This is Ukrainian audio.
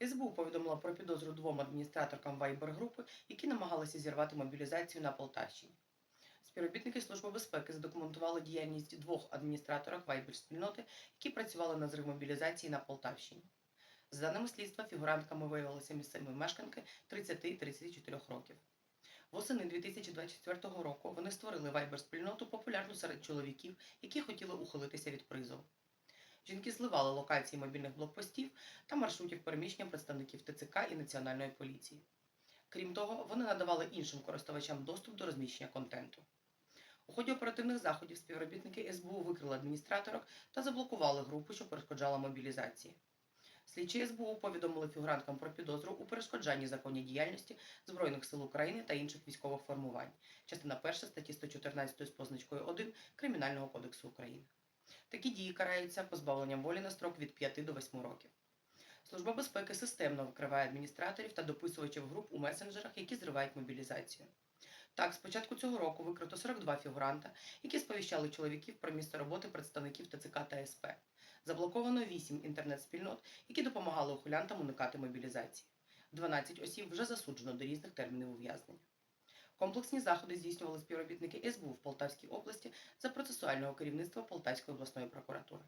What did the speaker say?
СБУ повідомила про підозру двом адміністраторкам Вайбер-групи, які намагалися зірвати мобілізацію на Полтавщині. Співробітники Служби безпеки задокументували діяльність двох адміністраторок Вайбер-спільноти, які працювали на зрив мобілізації на Полтавщині. За даними слідства, фігурантками виявилися місцеві мешканки 30 і 34 років. Восени 2024 року вони створили Вайбер-спільноту популярну серед чоловіків, які хотіли ухилитися від призову. Жінки зливали локації мобільних блокпостів та маршрутів переміщення представників ТЦК і Національної поліції. Крім того, вони надавали іншим користувачам доступ до розміщення контенту. У ході оперативних заходів співробітники СБУ викрили адміністраторок та заблокували групу, що перешкоджала мобілізації. Слідчі СБУ повідомили фігуранткам про підозру у перешкоджанні законній діяльності Збройних сил України та інших військових формувань, частина 1 статті 114 з позначкою 1 Кримінального кодексу України. Такі дії караються позбавленням волі на строк від 5 до 8 років. Служба безпеки системно викриває адміністраторів та дописувачів груп у месенджерах, які зривають мобілізацію. Так, з початку цього року викрито 42 фігуранта, які сповіщали чоловіків про місце роботи представників ТЦК та СП. Заблоковано 8 інтернет-спільнот, які допомагали ухилянтам уникати мобілізації. 12 осіб вже засуджено до різних термінів ув'язнення. Комплексні заходи здійснювали співробітники СБУ в Полтавській області за процесуального керівництва Полтавської обласної прокуратури.